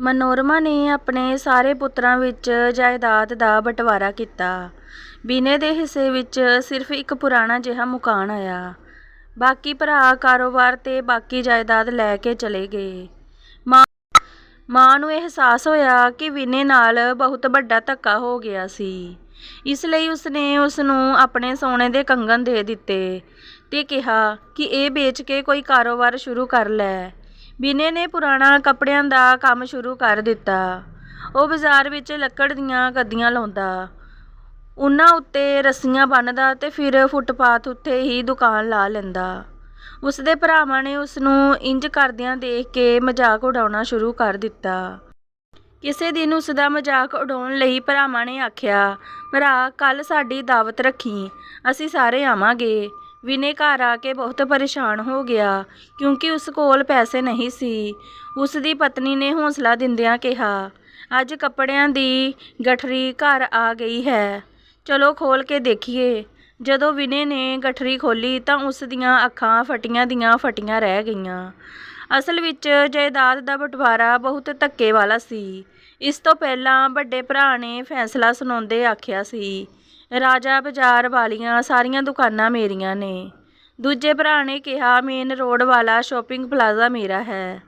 ਮਨੋਰਮਾ ਨੇ ਆਪਣੇ ਸਾਰੇ ਪੁੱਤਰਾਂ ਵਿੱਚ ਜਾਇਦਾਦ ਦਾ ਬਟਵਾਰਾ ਕੀਤਾ। ਬਿਨੇ ਦੇ ਹਿੱਸੇ ਵਿੱਚ ਸਿਰਫ ਇੱਕ ਪੁਰਾਣਾ ਜਿਹਾ ਮਕਾਨ ਆਇਆ। ਬਾਕੀ ਭਰਾ ਕਾਰੋਬਾਰ ਤੇ ਬਾਕੀ ਜਾਇਦਾਦ ਲੈ ਕੇ ਚਲੇ ਗਏ। ਮਾਂ ਮਾਂ ਨੂੰ ਅਹਿਸਾਸ ਹੋਇਆ ਕਿ ਵਿਨੇ ਨਾਲ ਬਹੁਤ ਵੱਡਾ ਧੱਕਾ ਹੋ ਗਿਆ ਸੀ। ਇਸ ਲਈ ਉਸਨੇ ਉਸ ਨੂੰ ਆਪਣੇ ਸੋਨੇ ਦੇ ਕੰਗਣ ਦੇ ਦਿੱਤੇ ਤੇ ਕਿਹਾ ਕਿ ਇਹ ਵੇਚ ਕੇ ਕੋਈ ਕਾਰੋਬਾਰ ਸ਼ੁਰੂ ਕਰ ਲੈ। ਬਿਨੇ ਨੇ ਪੁਰਾਣਾ ਕੱਪੜਿਆਂ ਦਾ ਕੰਮ ਸ਼ੁਰੂ ਕਰ ਦਿੱਤਾ। ਉਹ ਬਾਜ਼ਾਰ ਵਿੱਚ ਲੱਕੜ ਦੀਆਂ ਗੱਦੀਆਂ ਲਾਉਂਦਾ, ਉਹਨਾਂ ਉੱਤੇ ਰੱਸੀਆਂ ਬੰਨ੍ਹਦਾ ਤੇ ਫਿਰ ਫੁੱਟਪਾਥ ਉੱਤੇ ਹੀ ਦੁਕਾਨ ਲਾ ਲੈਂਦਾ। ਉਸਦੇ ਭਰਾਵਾਂ ਨੇ ਉਸਨੂੰ ਇੰਜ ਕਰਦਿਆਂ ਦੇਖ ਕੇ ਮਜ਼ਾਕ ਉਡਾਉਣਾ ਸ਼ੁਰੂ ਕਰ ਦਿੱਤਾ। ਕਿਸੇ ਦਿਨ ਉਸਦਾ ਮਜ਼ਾਕ ਉਡਾਉਣ ਲਈ ਭਰਾਵਾਂ ਨੇ ਆਖਿਆ, "ਭਰਾ, ਕੱਲ੍ਹ ਸਾਡੀ ਦਾਵਤ ਰੱਖੀ ਅਸੀਂ ਸਾਰੇ ਆਵਾਂਗੇ।" ਵਿਨੇ ਘਰ ਆ ਕੇ ਬਹੁਤ ਪਰੇਸ਼ਾਨ ਹੋ ਗਿਆ, ਕਿਉਂਕਿ ਉਸ ਕੋਲ ਪੈਸੇ ਨਹੀਂ ਸੀ। ਉਸ ਦੀ ਪਤਨੀ ਨੇ ਹੌਸਲਾ ਦਿੰਦਿਆਂ ਕਿਹਾ, "ਅੱਜ ਕੱਪੜਿਆਂ ਦੀ ਗਠਰੀ ਘਰ ਆ ਗਈ ਹੈ, ਚਲੋ ਖੋਲ੍ਹ ਕੇ ਦੇਖੀਏ।" ਜਦੋਂ ਵਿਨੇ ਨੇ ਗਠਰੀ ਖੋਲ੍ਹੀ ਤਾਂ ਉਸ ਦੀਆਂ ਅੱਖਾਂ ਫਟੀਆਂ ਦੀਆਂ ਫਟੀਆਂ ਰਹਿ ਗਈਆਂ। ਅਸਲ ਵਿੱਚ ਜਾਇਦਾਦ ਦਾ ਬਟਵਾਰਾ ਬਹੁਤ ਧੱਕੇ ਵਾਲਾ ਸੀ। ਇਸ ਤੋਂ ਪਹਿਲਾਂ ਵੱਡੇ ਭਰਾ ਨੇ ਫੈਸਲਾ ਸੁਣਾਉਂਦੇ ਆਖਿਆ ਸੀ, "ਰਾਜਾ ਬਾਜ਼ਾਰ ਵਾਲੀਆਂ ਸਾਰੀਆਂ ਦੁਕਾਨਾਂ ਮੇਰੀਆਂ ਨੇ।" ਦੂਜੇ ਭਰਾ ਨੇ ਕਿਹਾ, "ਮੇਨ ਰੋਡ ਵਾਲਾ ਸ਼ਾਪਿੰਗ ਪਲਾਜ਼ਾ ਮੇਰਾ ਹੈ।"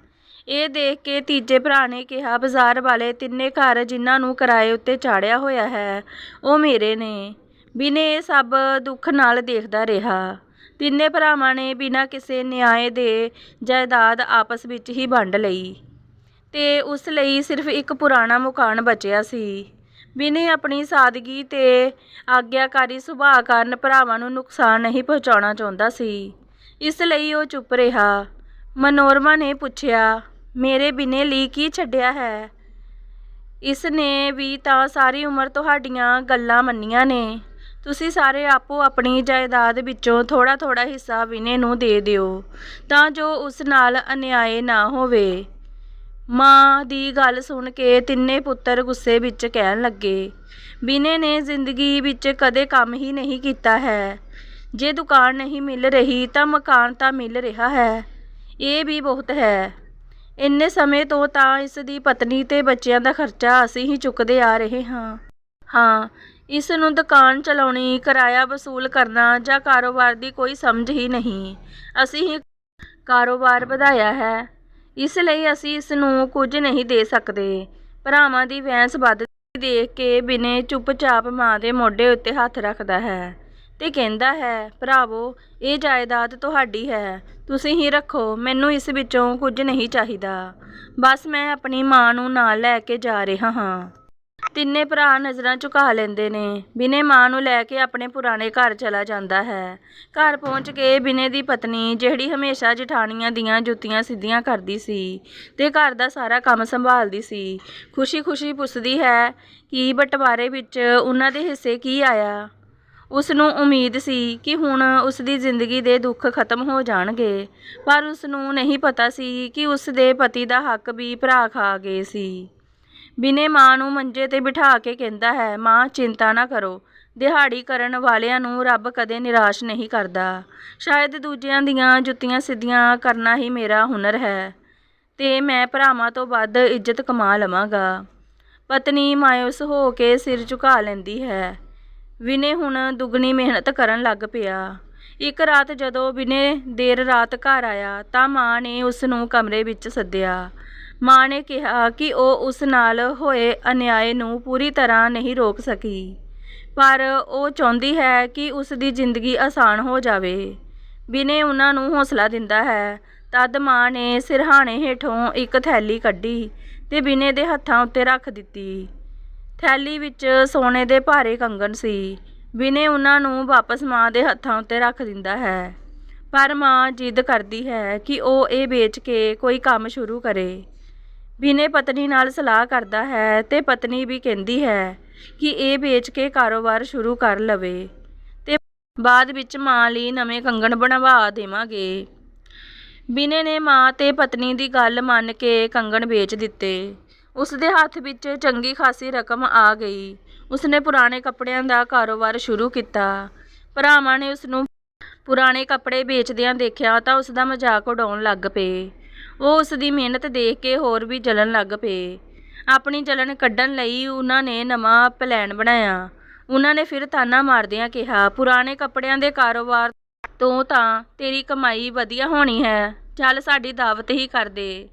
ਇਹ ਦੇਖ ਕੇ ਤੀਜੇ ਭਰਾ ਨੇ ਕਿਹਾ, "ਬਾਜ਼ਾਰ ਵਾਲੇ ਤਿੰਨੇ ਘਰ ਜਿਨ੍ਹਾਂ ਨੂੰ ਕਿਰਾਏ ਉੱਤੇ ਚਾੜਿਆ ਹੋਇਆ ਹੈ, ਉਹ ਮੇਰੇ ਨੇ।" ਬਿਨੇ ਇਹ ਸਭ ਦੁੱਖ ਨਾਲ ਦੇਖਦਾ ਰਿਹਾ। ਤਿੰਨੇ ਭਰਾਵਾਂ ਨੇ ਬਿਨਾਂ ਕਿਸੇ ਨਿਆਂ ਦੇ ਜਾਇਦਾਦ ਆਪਸ ਵਿੱਚ ਹੀ ਵੰਡ ਲਈ ਤੇ ਉਸ ਲਈ ਸਿਰਫ ਇੱਕ ਪੁਰਾਣਾ ਮਕਾਨ ਬਚਿਆ ਸੀ। ਬਿਨੇ ਆਪਣੀ ਸਾਦਗੀ ਤੇ ਆਗਿਆਕਾਰੀ ਸੁਭਾਅ ਕਾਰਨ ਭਰਾਵਾਂ ਨੂੰ ਨੁਕਸਾਨ ਨਹੀਂ ਪਹੁੰਚਾਉਣਾ ਚਾਹੁੰਦਾ ਸੀ, ਇਸ ਲਈ ਉਹ ਚੁੱਪ ਰਿਹਾ। ਮਨੋਰਮਾ ਨੇ ਪੁੱਛਿਆ, "ਮੇਰੇ ਬਿਨੇ ਲਈ ਕੀ ਛੱਡਿਆ ਹੈ? ਇਸ ਨੇ ਵੀ ਤਾਂ ਸਾਰੀ ਉਮਰ ਤੁਹਾਡੀਆਂ ਗੱਲਾਂ ਮੰਨੀਆਂ ਨੇ। ਤੁਸੀਂ ਸਾਰੇ ਆਪੋ-ਆਪਣੀ ਜਾਇਦਾਦ ਵਿੱਚੋਂ ਥੋੜ੍ਹਾ-ਥੋੜ੍ਹਾ ਹਿੱਸਾ ਵਿਨੇ ਨੂੰ ਦੇ ਦਿਓ, ਤਾਂ ਜੋ ਉਸ ਨਾਲ ਅਨਿਆਏ ਨਾ ਹੋਵੇ।" ਮਾਂ ਦੀ ਗੱਲ ਸੁਣ ਕੇ ਤਿੰਨੇ ਪੁੱਤਰ ਗੁੱਸੇ ਵਿੱਚ ਕਹਿਣ ਲੱਗੇ, "ਬਿਨੇ ਨੇ ਜ਼ਿੰਦਗੀ ਵਿੱਚ ਕਦੇ ਕੰਮ ਹੀ ਨਹੀਂ ਕੀਤਾ ਹੈ। ਜੇ ਦੁਕਾਨ ਨਹੀਂ ਮਿਲ ਰਹੀ ਤਾਂ ਮਕਾਨ ਤਾਂ ਮਿਲ ਰਿਹਾ ਹੈ, ਇਹ ਵੀ ਬਹੁਤ ਹੈ। ਇੰਨੇ ਸਮੇਂ ਤੋਂ ਤਾਂ ਇਸ ਦੀ ਪਤਨੀ ਤੇ ਬੱਚਿਆਂ ਦਾ ਖਰਚਾ ਅਸੀਂ ਹੀ ਚੁੱਕਦੇ ਆ ਰਹੇ ਹਾਂ। ਹਾਂ, ਇਸ ਨੂੰ ਦੁਕਾਨ ਚਲਾਉਣੀ, ਕਿਰਾਇਆ ਵਸੂਲ ਕਰਨਾ ਜਾਂ ਕਾਰੋਬਾਰ ਦੀ ਕੋਈ ਸਮਝ ਹੀ ਨਹੀਂ। ਅਸੀਂ ਹੀ ਕਾਰੋਬਾਰ ਵਧਾਇਆ ਹੈ, ਇਸ ਲਈ ਅਸੀਂ ਇਸ ਨੂੰ ਕੁਝ ਨਹੀਂ ਦੇ ਸਕਦੇ।" ਭਰਾਵਾਂ ਦੀ ਬਹਿਸ ਵਧਦੀ ਦੇਖ ਕੇ ਬਿਨੇ ਚੁੱਪਚਾਪ ਮਾਂ ਦੇ ਮੋਢੇ ਉੱਤੇ ਹੱਥ ਰੱਖਦਾ ਹੈ ਤੇ ਕਹਿੰਦਾ ਹੈ, "ਭਰਾਵੋ, ਇਹ ਜਾਇਦਾਦ ਤੁਹਾਡੀ ਹੈ, ਤੁਸੀਂ ਹੀ ਰੱਖੋ, ਮੈਨੂੰ ਇਸ ਵਿੱਚੋਂ ਕੁਝ ਨਹੀਂ ਚਾਹੀਦਾ। ਬਸ ਮੈਂ ਆਪਣੀ ਮਾਂ ਨੂੰ ਨਾਲ ਲੈ ਕੇ ਜਾ ਰਿਹਾ ਹਾਂ।" ਤਿੰਨੇ ਭਰਾ ਨਜ਼ਰਾਂ ਝੁਕਾ ਲੈਂਦੇ ਨੇ। ਬਿਨੇ ਮਾਂ ਨੂੰ ਲੈ ਕੇ ਆਪਣੇ ਪੁਰਾਣੇ ਘਰ ਚਲਾ ਜਾਂਦਾ ਹੈ। ਘਰ ਪਹੁੰਚ ਕੇ ਬਿਨੇ ਦੀ ਪਤਨੀ, ਜਿਹੜੀ ਹਮੇਸ਼ਾ ਜਠਾਣੀਆਂ ਦੀਆਂ ਜੁੱਤੀਆਂ ਸਿੱਧੀਆਂ ਕਰਦੀ ਸੀ ਤੇ ਘਰ ਦਾ ਸਾਰਾ ਕੰਮ ਸੰਭਾਲਦੀ ਸੀ, ਖੁਸ਼ੀ-ਖੁਸ਼ੀ ਪੁੱਛਦੀ ਹੈ ਕਿ ਬਟਵਾਰੇ ਵਿੱਚ ਉਹਨਾਂ ਦੇ ਹਿੱਸੇ ਕੀ ਆਇਆ। ਉਸ ਨੂੰ ਉਮੀਦ ਸੀ ਕਿ ਹੁਣ ਉਸ ਦੀ ਜ਼ਿੰਦਗੀ ਦੇ ਦੁੱਖ ਖਤਮ ਹੋ ਜਾਣਗੇ, ਪਰ ਉਸਨੂੰ ਨਹੀਂ ਪਤਾ ਸੀ ਕਿ ਉਸਦੇ ਪਤੀ ਦਾ ਹੱਕ ਵੀ ਭਰਾ ਖਾ ਗਏ ਸੀ। ਬਿਨੇ ਮਾਂ ਨੂੰ ਮੰਜੇ ਤੇ ਬਿਠਾ ਕੇ ਕਹਿੰਦਾ ਹੈ, "ਮਾਂ, ਚਿੰਤਾ ਨਾ ਕਰੋ, ਦਿਹਾੜੀ ਕਰਨ ਵਾਲਿਆਂ ਨੂੰ ਰੱਬ ਕਦੇ ਨਿਰਾਸ਼ ਨਹੀਂ ਕਰਦਾ। ਸ਼ਾਇਦ ਦੂਜਿਆਂ ਦੀਆਂ ਜੁੱਤੀਆਂ ਸਿੱਧੀਆਂ ਕਰਨਾ ਹੀ ਮੇਰਾ ਹੁਨਰ ਹੈ ਤੇ ਮੈਂ ਭਰਾਵਾਂ ਤੋਂ ਵੱਧ ਇੱਜ਼ਤ ਕਮਾ ਲਵਾਂਗਾ।" ਪਤਨੀ ਮਾਯੂਸ ਹੋ ਕੇ ਸਿਰ ਝੁਕਾ ਲੈਂਦੀ ਹੈ। ਵਿਨੇ ਹੁਣ ਦੁੱਗਣੀ ਮਿਹਨਤ ਕਰਨ ਲੱਗ ਪਿਆ। ਇੱਕ ਰਾਤ ਜਦੋਂ ਬਿਨੇ ਦੇਰ ਰਾਤ ਘਰ ਆਇਆ ਤਾਂ ਮਾਂ ਨੇ ਉਸਨੂੰ ਕਮਰੇ ਵਿੱਚ ਸੱਦਿਆ। ਮਾਂ ਨੇ ਕਿਹਾ ਕਿ ਉਹ ਉਸ ਨਾਲ ਹੋਏ ਅਨਿਆਏ ਨੂੰ ਪੂਰੀ ਤਰ੍ਹਾਂ ਨਹੀਂ ਰੋਕ ਸਕੀ, ਪਰ ਉਹ ਚਾਹੁੰਦੀ ਹੈ ਕਿ ਉਸ ਦੀ ਜ਼ਿੰਦਗੀ ਆਸਾਨ ਹੋ ਜਾਵੇ। ਬਿਨੇ ਉਹਨਾਂ ਨੂੰ ਹੌਸਲਾ ਦਿੰਦਾ ਹੈ। ਤਦ ਮਾਂ ਨੇ ਸਿਰਹਾਣੇ ਹੇਠੋਂ ਇੱਕ ਥੈਲੀ ਕੱਢੀ ਤੇ ਬਿਨੇ ਦੇ ਹੱਥਾਂ ਉੱਤੇ ਰੱਖ ਦਿੱਤੀ। ਥੈਲੀ ਵਿੱਚ ਸੋਨੇ ਦੇ ਭਾਰੇ ਕੰਗਣ ਸੀ। ਬਿਨੇ ਉਹਨਾਂ ਨੂੰ ਵਾਪਸ ਮਾਂ ਦੇ ਹੱਥਾਂ ਉੱਤੇ ਰੱਖ ਦਿੰਦਾ ਹੈ, ਪਰ ਮਾਂ ਜ਼ਿੱਦ ਕਰਦੀ ਹੈ ਕਿ ਉਹ ਇਹ ਵੇਚ ਕੇ ਕੋਈ ਕੰਮ ਸ਼ੁਰੂ ਕਰੇ। ਬਿਨੇ ਪਤਨੀ ਨਾਲ ਸਲਾਹ ਕਰਦਾ ਹੈ ਤੇ ਪਤਨੀ ਵੀ ਕਹਿੰਦੀ ਹੈ ਕਿ ਇਹ ਵੇਚ ਕੇ ਕਾਰੋਬਾਰ ਸ਼ੁਰੂ ਕਰ ਲਵੇ ਤੇ ਬਾਅਦ ਵਿੱਚ ਮਾਂ ਲਈ ਨਵੇਂ ਕੰਗਣ ਬਣਵਾ ਦੇਵਾਂਗੇ। ਬਿਨੇ ਨੇ ਮਾਂ ਤੇ ਪਤਨੀ ਦੀ ਗੱਲ ਮੰਨ ਕੇ ਕੰਗਣ ਵੇਚ ਦਿੱਤੇ। ਉਸਦੇ ਹੱਥ ਵਿੱਚ ਚੰਗੀ ਖਾਸੀ ਰਕਮ ਆ ਗਈ। ਉਸਨੇ ਪੁਰਾਣੇ ਕੱਪੜਿਆਂ ਦਾ ਕਾਰੋਬਾਰ ਸ਼ੁਰੂ ਕੀਤਾ। ਭਰਾਵਾਂ ਨੇ ਉਸਨੂੰ ਪੁਰਾਣੇ ਕੱਪੜੇ ਵੇਚਦਿਆਂ ਦੇਖਿਆ ਤਾਂ ਉਸਦਾ ਮਜ਼ਾਕ ਉਡਾਉਣ ਲੱਗ ਪਏ। ਉਹ ਉਸ ਦੀ ਮਿਹਨਤ ਦੇਖ ਕੇ ਹੋਰ ਵੀ ਜਲਣ ਲੱਗ ਪਏ। ਆਪਣੀ ਜਲਣ ਕੱਢਣ ਲਈ ਉਹਨਾਂ ਨੇ ਨਵਾਂ ਪਲਾਨ ਬਣਾਇਆ। ਉਹਨਾਂ ਨੇ ਫਿਰ ਤਾਨਾ ਮਾਰਦਿਆਂ ਕਿਹਾ, ਪੁਰਾਣੇ ਕੱਪੜਿਆਂ ਦੇ ਕਾਰੋਬਾਰ ਤੋਂ ਤਾਂ ਤੇਰੀ ਕਮਾਈ ਵਧੀਆ ਹੋਣੀ ਹੈ। ਚੱਲ ਸਾਡੀ ਦਾਵਤ ਹੀ ਕਰ ਦੇ।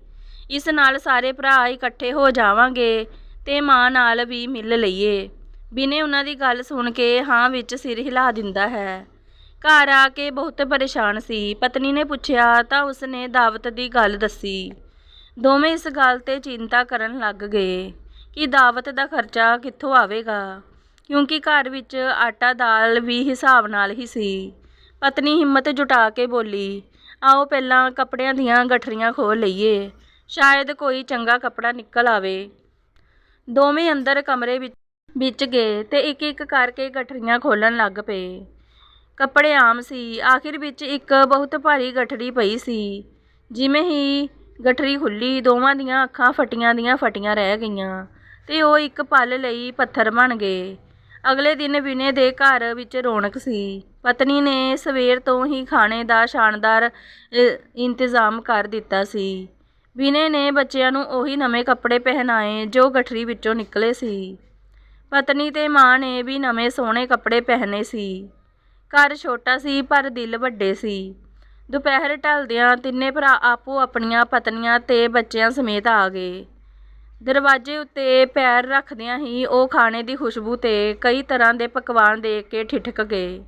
ਇਸ ਨਾਲ ਸਾਰੇ ਭਰਾ ਇਕੱਠੇ ਹੋ ਜਾਵਾਂਗੇ ਤੇ ਮਾਂ ਨਾਲ ਵੀ ਮਿਲ ਲਈਏ। ਬਿਨੇ ਉਹਨਾਂ ਦੀ ਗੱਲ ਸੁਣ ਕੇ ਹਾਂ ਵਿੱਚ ਸਿਰ ਹਿਲਾ ਦਿੰਦਾ ਹੈ। ਘਰ ਆ ਕੇ ਬਹੁਤ ਪਰੇਸ਼ਾਨ ਸੀ। ਪਤਨੀ ਨੇ ਪੁੱਛਿਆ ਤਾਂ ਉਸਨੇ ਦਾਵਤ ਦੀ ਗੱਲ ਦੱਸੀ। ਦੋਵੇਂ ਇਸ ਗੱਲ ਤੇ ਚਿੰਤਾ ਕਰਨ ਲੱਗ ਗਏ ਕਿ ਦਾਵਤ ਦਾ ਖਰਚਾ ਕਿੱਥੋਂ ਆਵੇਗਾ, ਕਿਉਂਕਿ ਘਰ ਵਿੱਚ ਆਟਾ ਦਾਲ ਵੀ ਹਿਸਾਬ ਨਾਲ ਹੀ ਸੀ। ਪਤਨੀ ਹਿੰਮਤ ਜੁਟਾ ਕੇ ਬੋਲੀ, ਆਓ ਪਹਿਲਾਂ ਕੱਪੜਿਆਂ ਦੀਆਂ ਗਠਰੀਆਂ ਖੋਲ ਲਈਏ, ਸ਼ਾਇਦ ਕੋਈ ਚੰਗਾ ਕੱਪੜਾ ਨਿਕਲ ਆਵੇ। ਦੋਵੇਂ ਅੰਦਰ ਕਮਰੇ ਵਿੱਚ ਵਿੱਚ ਗਏ ਤੇ ਇੱਕ ਇੱਕ ਕਰਕੇ ਗਠਰੀਆਂ ਖੋਲਣ ਲੱਗ ਪਏ। ਕੱਪੜੇ ਆਮ ਸੀ। ਆਖਿਰ ਵਿੱਚ ਇੱਕ ਬਹੁਤ ਭਾਰੀ ਗਠੜੀ ਪਈ ਸੀ। ਜਿਵੇਂ ਹੀ ਗਠਰੀ ਖੁੱਲੀ, ਦੋਵਾਂ ਦੀਆਂ ਅੱਖਾਂ ਫਟੀਆਂ ਦੀਆਂ ਫਟੀਆਂ ਰਹਿ ਗਈਆਂ ਤੇ ਉਹ ਇੱਕ ਪਲ ਲਈ ਪੱਥਰ ਬਣ ਗਏ। ਅਗਲੇ ਦਿਨ ਵਿਨੇ ਦੇ ਘਰ ਵਿੱਚ ਰੌਣਕ ਸੀ। ਪਤਨੀ ਨੇ ਸਵੇਰ ਤੋਂ ਹੀ ਖਾਣੇ ਦਾ ਸ਼ਾਨਦਾਰ ਇੰਤਜ਼ਾਮ ਕਰ ਦਿੱਤਾ ਸੀ। ਵਿਨੇ ਨੇ ਬੱਚਿਆਂ ਨੂੰ ਉਹੀ ਨਵੇਂ ਕੱਪੜੇ ਪਹਿਨਾਏ ਜੋ ਗਠਰੀ ਵਿੱਚੋਂ ਨਿਕਲੇ ਸੀ। ਪਤਨੀ ਤੇ ਮਾਂ ਨੇ ਵੀ ਨਵੇਂ ਸੋਹਣੇ ਕੱਪੜੇ ਪਹਿਨੇ ਸੀ। ਘਰ ਛੋਟਾ ਸੀ, ਪਰ ਦਿਲ ਵੱਡੇ ਸੀ। ਦੁਪਹਿਰ ਢਲਦਿਆਂ ਤਿੰਨੇ ਭਰਾ ਆਪੋ ਆਪਣੀਆਂ ਪਤਨੀਆਂ ਤੇ ਬੱਚਿਆਂ ਸਮੇਤ ਆ ਗਏ। ਦਰਵਾਜ਼ੇ ਉੱਤੇ ਪੈਰ ਰੱਖਦਿਆਂ ਹੀ ਉਹ ਖਾਣੇ ਦੀ ਖੁਸ਼ਬੂ ਤੇ ਕਈ ਤਰ੍ਹਾਂ ਦੇ ਪਕਵਾਨ ਦੇਖ ਕੇ ਠਿਠਕ ਗਏ।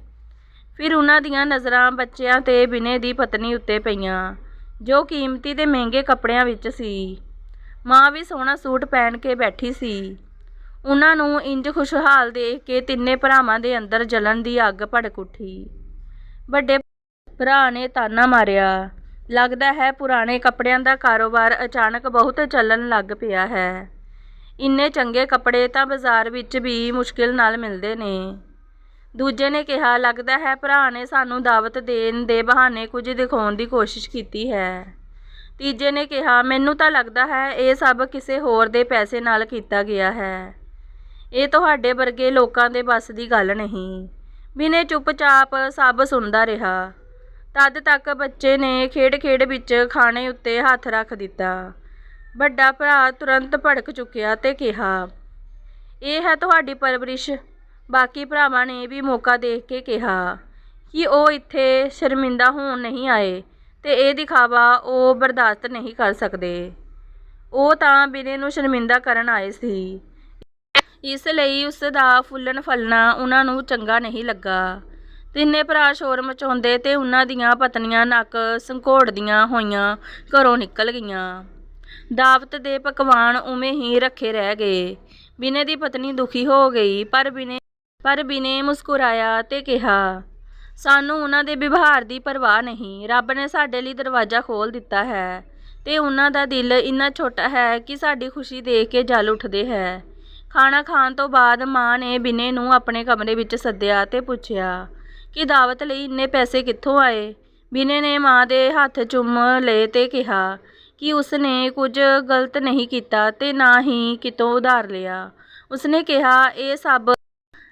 ਫਿਰ ਉਹਨਾਂ ਦੀਆਂ ਨਜ਼ਰਾਂ ਬੱਚਿਆਂ ਤੇ ਬਿਨੇ ਦੀ ਪਤਨੀ ਉੱਤੇ ਪਈਆਂ, ਜੋ ਕੀਮਤੀ ਤੇ ਮਹਿੰਗੇ ਕੱਪੜਿਆਂ ਵਿੱਚ ਸੀ। ਮਾਂ ਵੀ ਸੋਹਣਾ ਸੂਟ ਪਹਿਨ ਕੇ ਬੈਠੀ ਸੀ। ਉਹਨਾਂ ਨੂੰ ਇੰਜ ਖੁਸ਼ਹਾਲ ਦੇਖ ਕੇ ਤਿੰਨੇ ਭਰਾਵਾਂ ਦੇ ਅੰਦਰ ਜਲਨ ਦੀ ਅੱਗ ਭੜਕ ਉੱਠੀ। ਵੱਡੇ ਭਰਾ ਨੇ ਤਾਨਾ ਮਾਰਿਆ। ਲੱਗਦਾ ਹੈ ਪੁਰਾਣੇ ਕੱਪੜਿਆਂ ਦਾ ਕਾਰੋਬਾਰ ਅਚਾਨਕ ਬਹੁਤ ਚੱਲਣ ਲੱਗ ਪਿਆ ਹੈ। ਇੰਨੇ ਚੰਗੇ ਕੱਪੜੇ ਤਾਂ ਬਾਜ਼ਾਰ ਵਿੱਚ ਵੀ ਮੁਸ਼ਕਿਲ ਨਾਲ ਮਿਲਦੇ ਨੇ। ਦੂਜੇ ਨੇ ਕਿਹਾ, ਲੱਗਦਾ ਹੈ ਭਰਾ ਨੇ ਸਾਨੂੰ ਦਾਵਤ ਦੇਣ ਦੇ ਬਹਾਨੇ ਕੁਝ ਦਿਖਾਉਣ ਦੀ ਕੋਸ਼ਿਸ਼ ਕੀਤੀ ਹੈ। ਤੀਜੇ ਨੇ ਕਿਹਾ, ਮੈਨੂੰ ਤਾਂ ਲੱਗਦਾ ਹੈ ਇਹ ਸਭ ਕਿਸੇ ਹੋਰ ਦੇ ਪੈਸੇ ਨਾਲ ਕੀਤਾ ਗਿਆ ਹੈ। ਇਹ ਤੁਹਾਡੇ ਵਰਗੇ ਲੋਕਾਂ ਦੇ ਬਸ ਦੀ ਗੱਲ ਨਹੀਂ। ਬਿਨੇ ਚੁੱਪਚਾਪ ਸਭ ਸੁਣਦਾ ਰਿਹਾ। ਤਦ ਤੱਕ ਬੱਚੇ ਨੇ ਖੇਡ-ਖੇਡ ਵਿੱਚ ਖਾਣੇ ਉੱਤੇ ਹੱਥ ਰੱਖ ਦਿੱਤਾ। ਵੱਡਾ ਭਰਾ ਤੁਰੰਤ ਭੜਕ ਚੁੱਕਿਆ ਤੇ ਕਿਹਾ, ਇਹ ਹੈ ਤੁਹਾਡੀ ਪਰਵਰਿਸ਼? ਬਾਕੀ ਭਰਾਵਾਂ ਨੇ ਵੀ ਮੌਕਾ ਦੇਖ ਕੇ ਕਿਹਾ, ਕਿ ਉਹ ਇੱਥੇ ਸ਼ਰਮਿੰਦਾ ਹੋਣ ਨਹੀਂ ਆਏ ਤੇ ਇਹ ਦਿਖਾਵਾ ਉਹ ਬਰਦਾਸ਼ਤ ਨਹੀਂ ਕਰ ਸਕਦੇ। ਉਹ ਤਾਂ ਬਿਨੇ ਨੂੰ ਸ਼ਰਮਿੰਦਾ ਕਰਨ ਆਏ ਸੀ। ਇਸ ਲਈ ਉਸ ਦਾ ਫੁੱਲਣ ਫਲਣਾ ਉਹਨਾਂ ਨੂੰ ਚੰਗਾ ਨਹੀਂ ਲੱਗਾ। ਤਿੰਨੇ ਭਰਾ ਸ਼ੋਰ ਮਚਾਉਂਦੇ ਤੇ ਉਹਨਾਂ ਦੀਆਂ ਪਤਨੀਆਂ ਨੱਕ ਸੰਘੋੜਦੀਆਂ ਹੋਈਆਂ ਘਰੋਂ ਨਿਕਲ ਗਈਆਂ। ਦਾਵਤ ਦੇ ਪਕਵਾਨ ਉਵੇਂ ਹੀ ਰੱਖੇ ਰਹਿ ਗਏ। ਬਿਨੇ ਦੀ ਪਤਨੀ ਦੁਖੀ ਹੋ ਗਈ, ਪਰ ਬਿਨੇ ਪਰ ਬਿਨੇ ਮੁਸਕਰਾਇਆ ਤੇ ਕਿਹਾ, ਸਾਨੂੰ ਉਹਨਾਂ ਦੇ ਵਿਵਹਾਰ ਦੀ ਪਰਵਾਹ ਨਹੀਂ। ਰੱਬ ਨੇ ਸਾਡੇ ਲਈ ਦਰਵਾਜ਼ਾ ਖੋਲ ਦਿੱਤਾ ਹੈ ਤੇ ਉਹਨਾਂ ਦਾ ਦਿਲ ਇੰਨਾ ਛੋਟਾ ਹੈ ਕਿ ਸਾਡੀ ਖੁਸ਼ੀ ਦੇਖ ਕੇ ਜਲ ਉੱਠਦੇ ਹੈ। ਖਾਣਾ ਖਾਣ ਤੋਂ ਬਾਅਦ ਮਾਂ ਨੇ ਬਿਨੇ ਨੂੰ ਆਪਣੇ ਕਮਰੇ ਵਿੱਚ ਸੱਦਿਆ ਤੇ ਪੁੱਛਿਆ, ਕਿ ਦਾਵਤ ਲਈ ਇੰਨੇ ਪੈਸੇ ਕਿੱਥੋਂ ਆਏ? ਬਿਨੇ ਨੇ ਮਾਂ ਦੇ ਹੱਥ ਚੁੰਮ ਲਏ ਤੇ ਕਿਹਾ, ਕਿ ਉਸਨੇ ਕੁਝ ਗਲਤ ਨਹੀਂ ਕੀਤਾ ਤੇ ਨਾ ਹੀ ਕਿਤੋਂ ਉਧਾਰ ਲਿਆ। ਉਸਨੇ ਕਿਹਾ, ਇਹ ਸਭ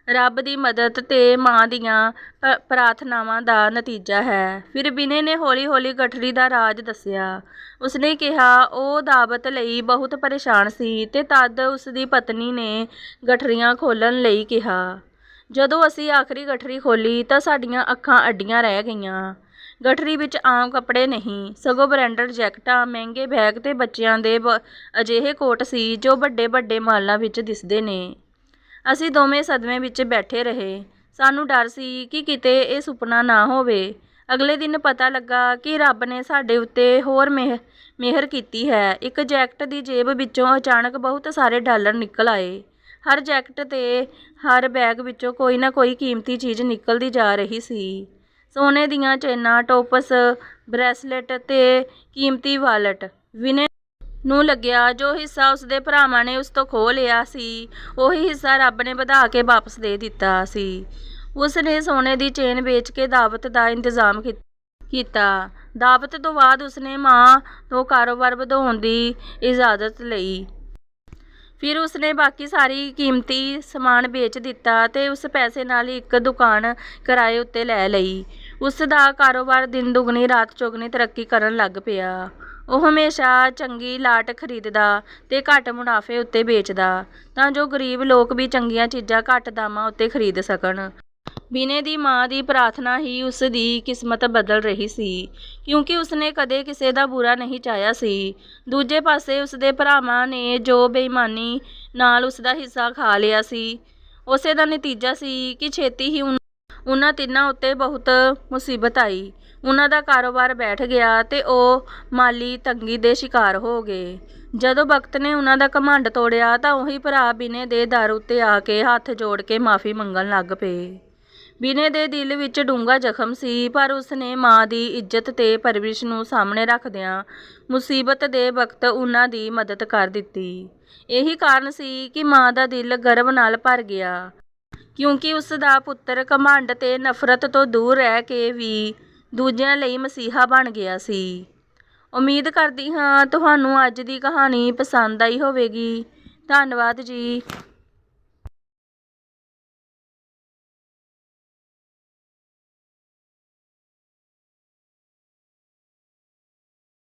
ਰੱਬ ਦੀ ਮਦਦ ਤੇ ਮਾਂ ਦੀਆਂ ਪ- ਪ੍ਰਾਰਥਨਾਵਾਂ ਦਾ ਨਤੀਜਾ ਹੈ। ਫਿਰ ਬਿਨੇ ਨੇ ਹੌਲੀ-ਹੌਲੀ ਗਠੜੀ ਦਾ ਰਾਜ ਦੱਸਿਆ। ਉਸਨੇ ਕਿਹਾ, ਉਹ ਦਾਵਤ ਲਈ ਬਹੁਤ ਪਰੇਸ਼ਾਨ ਸੀ ਤੇ ਤਦ ਉਸਦੀ ਪਤਨੀ ਨੇ ਗਠਰੀਆਂ ਖੋਲਣ ਲਈ ਕਿਹਾ। ਜਦੋਂ ਅਸੀਂ ਆਖਰੀ ਗਠਰੀ ਖੋਲੀ ਤਾਂ ਸਾਡੀਆਂ ਅੱਖਾਂ ਅੱਡੀਆਂ ਰਹਿ ਗਈਆਂ। ਗਠਰੀ ਵਿੱਚ ਆਮ ਕੱਪੜੇ ਨਹੀਂ, ਸਗੋਂ ਬ੍ਰਾਂਡਡ ਜੈਕਟਾਂ, ਮਹਿੰਗੇ ਬੈਗ ਤੇ ਬੱਚਿਆਂ ਦੇ ਬ- ਅਜਿਹੇ ਕੋਟ ਸੀ ਜੋ ਵੱਡੇ ਵੱਡੇ ਮਾਲਾਂ ਵਿੱਚ ਦਿਸਦੇ ਨੇ। ਅਸੀਂ ਦੋਵੇਂ ਸਦਮੇ ਵਿੱਚ ਬੈਠੇ ਰਹੇ। ਸਾਨੂੰ ਡਰ ਸੀ ਕਿ ਕਿਤੇ ਇਹ ਸੁਪਨਾ ਨਾ ਹੋਵੇ। ਅਗਲੇ ਦਿਨ ਪਤਾ ਲੱਗਾ ਕਿ ਰੱਬ ਨੇ ਸਾਡੇ ਉੱਤੇ ਹੋਰ ਮਿਹ, ਮਿਹਰ ਕੀਤੀ ਹੈ। ਇੱਕ ਜੈਕਟ ਦੀ ਜੇਬ ਵਿੱਚੋਂ ਅਚਾਨਕ ਬਹੁਤ ਸਾਰੇ ਡਾਲਰ ਨਿਕਲ ਆਏ। ਹਰ ਜੈਕਟ ਤੇ ਹਰ ਬੈਗ ਵਿੱਚੋਂ ਕੋਈ ਨਾ ਕੋਈ ਕੀਮਤੀ ਚੀਜ਼ ਨਿਕਲਦੀ ਜਾ ਰਹੀ ਸੀ। ਸੋਨੇ ਦੀਆਂ ਚੇਨਾਂ, ਟੋਪਸ, ਬ੍ਰੈਸਲੇਟ ਅਤੇ ਕੀਮਤੀ ਵਾਲਟ, ਵਿਨੇ ਨੂੰ ਲੱਗਿਆ, ਜੋ ਹਿੱਸਾ ਉਸਦੇ ਭਰਾਵਾਂ ਨੇ ਉਸ ਤੋਂ ਖੋਹ ਲਿਆ ਸੀ, ਉਹੀ ਹਿੱਸਾ ਰੱਬ ਨੇ ਵਧਾ ਕੇ ਵਾਪਸ ਦੇ ਦਿੱਤਾ ਸੀ। ਉਸ ਨੇ ਸੋਨੇ ਦੀ ਚੇਨ ਵੇਚ ਕੇ ਦਾਵਤ ਦਾ ਇੰਤਜ਼ਾਮ ਕੀਤਾ। ਦਾਵਤ ਤੋਂ ਬਾਅਦ ਉਸਨੇ ਮਾਂ ਤੋਂ ਕਾਰੋਬਾਰ ਵਧਾਉਣ ਦੀ ਇਜਾਜ਼ਤ ਲਈ। ਫਿਰ ਉਸਨੇ ਬਾਕੀ ਸਾਰੀ ਕੀਮਤੀ ਸਮਾਨ ਵੇਚ ਦਿੱਤਾ ਤੇ ਉਸ ਪੈਸੇ ਨਾਲ ਇੱਕ ਦੁਕਾਨ ਕਿਰਾਏ ਉੱਤੇ ਲੈ ਲਈ। ਉਸ ਦਾ ਕਾਰੋਬਾਰ ਦਿਨ ਦੁਗਣੀ, ਰਾਤ ਚੌਗਣੀ ਤਰੱਕੀ ਕਰਨ ਲੱਗ ਪਿਆ। ਉਹ ਹਮੇਸ਼ਾ ਚੰਗੀ ਲਾਟ ਖਰੀਦਦਾ ਤੇ ਘੱਟ ਮੁਨਾਫੇ ਉੱਤੇ ਵੇਚਦਾ, ਤਾਂ ਜੋ ਗਰੀਬ ਲੋਕ ਵੀ ਚੰਗੀਆਂ ਚੀਜ਼ਾਂ ਘੱਟ ਦਾਮਾਂ ਉੱਤੇ ਖਰੀਦ ਸਕਣ। ਬਿਨੇ ਦੀ ਮਾਂ ਦੀ ਪ੍ਰਾਰਥਨਾ ਹੀ ਉਸ ਦੀ ਕਿਸਮਤ ਬਦਲ ਰਹੀ ਸੀ, ਕਿਉਂਕਿ ਉਸਨੇ ਕਦੇ ਕਿਸੇ ਦਾ ਬੁਰਾ ਨਹੀਂ ਚਾਹਿਆ ਸੀ। ਦੂਜੇ ਪਾਸੇ ਉਸਦੇ ਭਰਾਵਾਂ ਨੇ ਜੋ ਬੇਈਮਾਨੀ ਨਾਲ ਉਸਦਾ ਹਿੱਸਾ ਖਾ ਲਿਆ ਸੀ, ਉਸੇ ਦਾ ਨਤੀਜਾ ਸੀ ਕਿ ਛੇਤੀ ਹੀ ਉਹਨਾਂ ਤਿੰਨਾਂ ਉੱਤੇ ਬਹੁਤ ਮੁਸੀਬਤ ਆਈ। ਉਹਨਾਂ ਦਾ ਕਾਰੋਬਾਰ ਬੈਠ ਗਿਆ ਤੇ ਉਹ ਮਾਲੀ ਤੰਗੀ ਦੇ ਸ਼ਿਕਾਰ ਹੋ ਗਏ। ਜਦੋਂ ਵਕਤ ਨੇ ਉਹਨਾਂ ਦਾ ਘਮੰਡ ਤੋੜਿਆ ਤਾਂ ਉਹੀ ਭਰਾ ਬਿਨੇ ਦੇ ਦਰ ਉੱਤੇ ਆ ਕੇ ਹੱਥ ਜੋੜ ਕੇ ਮਾਫੀ ਮੰਗਣ ਲੱਗ ਪਏ। ਬਿਨੇ ਦੇ ਦਿਲ ਵਿੱਚ ਡੂੰਘਾ ਜ਼ਖਮ ਸੀ, ਪਰ ਉਸਨੇ ਮਾਂ ਦੀ ਇੱਜ਼ਤ ਤੇ ਪਰਵਰਿਸ਼ ਨੂੰ ਸਾਹਮਣੇ ਰੱਖਦਿਆਂ ਮੁਸੀਬਤ ਦੇ ਵਕਤ ਉਹਨਾਂ ਦੀ ਮਦਦ ਕਰ ਦਿੱਤੀ। ਇਹੀ ਕਾਰਨ ਸੀ ਕਿ ਮਾਂ ਦਾ ਦਿਲ ਗਰਵ ਨਾਲ ਭਰ ਗਿਆ, ਕਿਉਂਕਿ ਉਸ ਦਾ ਪੁੱਤਰ ਘਮੰਡ ਤੇ ਨਫ਼ਰਤ ਤੋਂ ਦੂਰ ਰਹਿ ਕੇ ਵੀ ਦੂਜਿਆਂ ਲਈ ਮਸੀਹਾ ਬਣ ਗਿਆ ਸੀ। ਉਮੀਦ ਕਰਦੀ ਹਾਂ ਤੁਹਾਨੂੰ ਅੱਜ ਦੀ ਕਹਾਣੀ ਪਸੰਦ ਆਈ ਹੋਵੇਗੀ। ਧੰਨਵਾਦ ਜੀ।